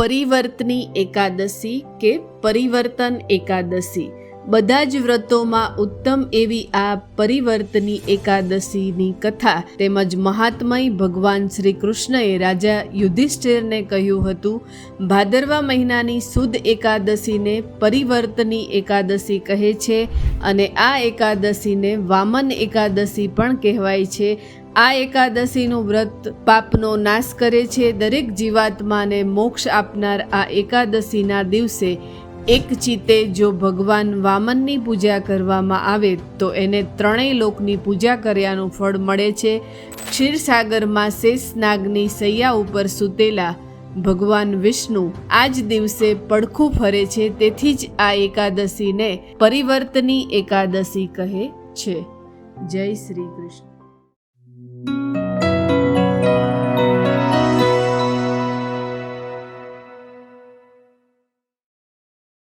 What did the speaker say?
પરિવર્તની એકાદશી કે પરિવર્તન એકાદશી? બધા જ વ્રતોમાં ઉત્તમ એવી આ પરિવર્તની એકાદશીની કથા તેમજ મહાત્મય ભગવાન શ્રી કૃષ્ણએ રાજા યુધિષ્ઠિરને કહ્યું હતું, ભાદરવા મહિનાની સુદ એકાદશીને પરિવર્તની એકાદશી કહે છે અને આ એકાદશીને વામન એકાદશી પણ કહેવાય છે. આ એકાદશીનું વ્રત પાપનો નાશ કરે છે. દરેક જીવાત્માને મોક્ષ આપનાર આ એકાદશીના દિવસે એક ચિત્તે જો ભગવાન વામનની પૂજા કરવામાં આવે તો એને ત્રણેય લોકની પૂજા કર્યાનું ફળ મળે છે. ક્ષીરસાગરમાં શેષનાગની સૈયા ઉપર સૂતેલા ભગવાન વિષ્ણુ આ જ દિવસે પડખું ફરે છે, તેથી જ આ એકાદશીને પરિવર્તની એકાદશી કહે છે. જય શ્રી કૃષ્ણ.